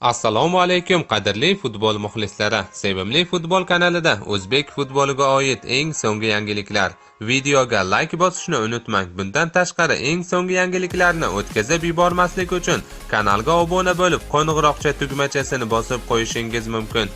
Assalomu alaykum qadrli futbol muxlislari. Sevimli futbol kanalida o'zbek futboliga oid eng so'nggi yangiliklar. Videoga like bosishni unutmang. Bundan tashqari eng so'nggi yangiliklarni o'tkazib yubormaslik uchun kanalga obuna bo'lib, qo'ng'iroqcha tugmachasini bosib qo'yishingiz mumkin.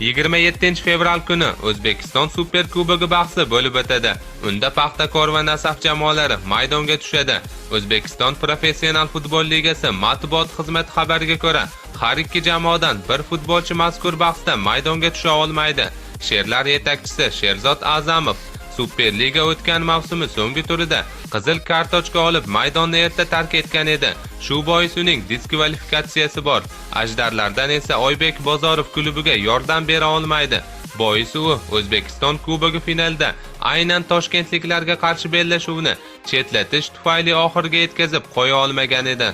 27 fevral kuni O'zbekiston Super Kubogi bahsi bo'lib o'tadi. Unda Paxtakor va Nasaf jamoalari maydonga tushadi. O'zbekiston Professional futbol ligasi matbuot xizmati xabariga ko'ra, har ikki jamoadan bir futbolchi mazkur bahsda maydonga tusha olmaydi. Sherlar yetakchisi Sherzod A'zamov Superliga o'tgan mavsumi so'nggi turida qizil kartochka olib maydonni erta tark etgan edi. Shu bois uning diskvalifikatsiyasi bor. Ajdarlardan esa Oybek Bozorov klubiga yordam bera olmaydi. Boisi u O'zbekiston Kubogi finalida aynan toshkentliklarga qarshi bellashuvni chetlatish tufayli oxiriga yetkazib qo'ya olmagan edi.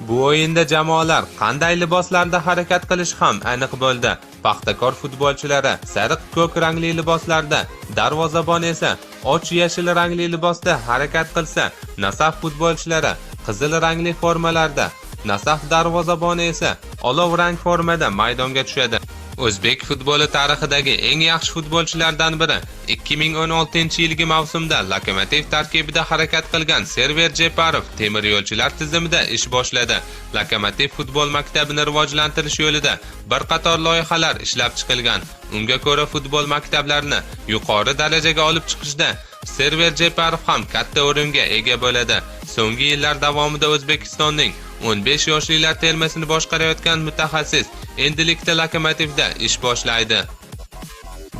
Bu o'yinda jamoalar qanday liboslarda harakat qilishi ham aniq bo'ldi. Paxtakor futbolchilari sariq ko'k rangli liboslarda, darvozabon esa och yashil rangli libosda harakat qilsa, Nasaf futbolchilari qizil rangli formalarda, Nasaf darvozaboni esa olov rang formada maydonga tushadi. O'zbek futboli tarixidagi eng yaxshi futbolchilardan biri 2016-yilgi mavsumda Lokomotiv tarkibida harakat qilgan Server Jeparov temir yo'lchilar tizimida ish boshladi. Lokomotiv futbol maktabini rivojlantirish yo'lida bir qator loyihalar ishlab chiqilgan. Unga ko'ra futbol maktablarini yuqori darajaga olib chiqishda Server Jeparov ham katta o'ringa ega bo'ladi. So'nggi yillar davomida O'zbekistonning 15 yoshlilar termasini boshqarayotgan mutaxassis endilikda Lokomotivda ish boshlaydi.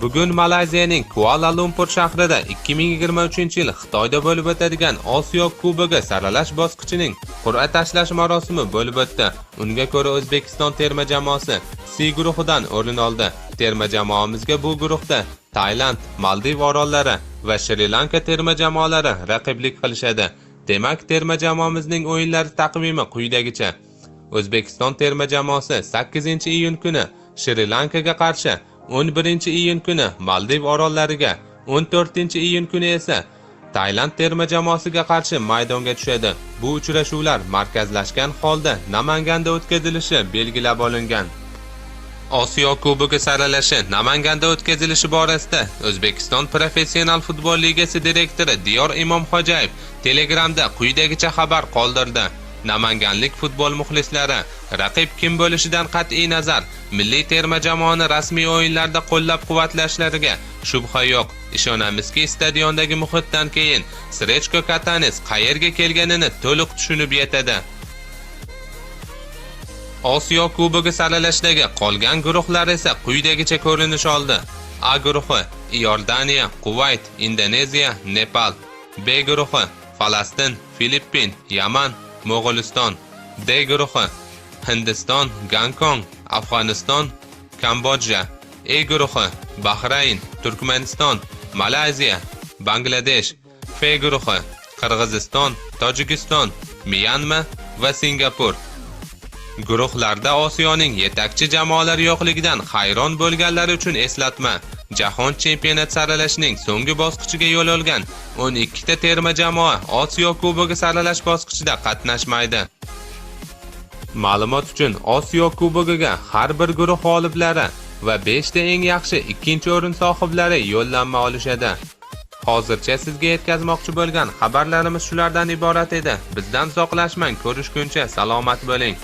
Bugun Malayziyaning Kuala Lumpur shahrida 2023-yil Xitoyda bo'lib o'tadigan Osiyo Kubogi saralash bosqichining qur'a tashlash marosimi bo'lib o'tdi. Unga ko'ra O'zbekiston terma jamoasi C guruhidan o'rin oldi. Terma jamoamizga bu guruhda Tailand, Maldiv orollari va Shri-Lanka terma jamoalari raqiblik qilishadi. Demak, terma jamoamizning o'yinlari taqvimi quyidagicha. O'zbekiston terma jamoasi 8-iyun kuni Shri-Lankaga qarshi 11-iyun kuni Maldiv orollariga, 14-iyun kuni esa Tailand terma jamoasiga qarshi maydonga tushadi. Bu uchrashuvlar markazlashgan holda Namanganda o'tkazilishi belgilab olingan. Osiyo Kubogi saralashi Namanganda o'tkazilishi borasida O'zbekiston Professional futbol ligasi direktori Diyor Imomxo'jayev Telegramda quyidagicha xabar qoldirdi. Namanganlik futbol muxlislari raqib kim bo'lishidan qat'iy nazar milliy terma jamoani rasmiy o'yinlarda qo'llab-quvvatlashlariga shubha yo'q. Ishonamizki, stadiondagi muhitdan keyin Srechko Katanes qayerga kelganini to'liq tushunib yetadi. Osiyo Kubogi saralashdagi qolgan guruhlar esa quyidagicha ko'rinish oldi. A guruhi Iordaniya, quvayt Indoneziya, Nepal. B guruhi Falastin, Filippin, Yaman, Mo'g'uliston. D guruhi Hindiston, Gonkong, Afg'oniston, Kambodja. E guruhi Bahrayn, Turkmaniston, Malayziya, Bangladesh. F guruhi Qirg'iziston, Tojikiston, Myanma va Singapur. Guruhlarda Osiyoning yetakchi jamoalari yo'qligidan hayron bo'lganlar uchun eslatma. Jahon chempionat saralashining so'nggi bosqichiga yo'l olgan 12 ta terma jamoa Osiyo Kubogi saralash bosqichida qatnashmaydi. Ma'lumot uchun Osiyo Kubogiga har bir guruh g'oliblari va 5 ta eng yaxshi ikkinchi o'rin sohiblari yo'llanma olishadi. Hozircha sizga yetkazmoqchi bo'lgan xabarlarimiz shulardan iborat edi. Bizdan uzoqlashmang, ko'rishguncha salomat bo'ling.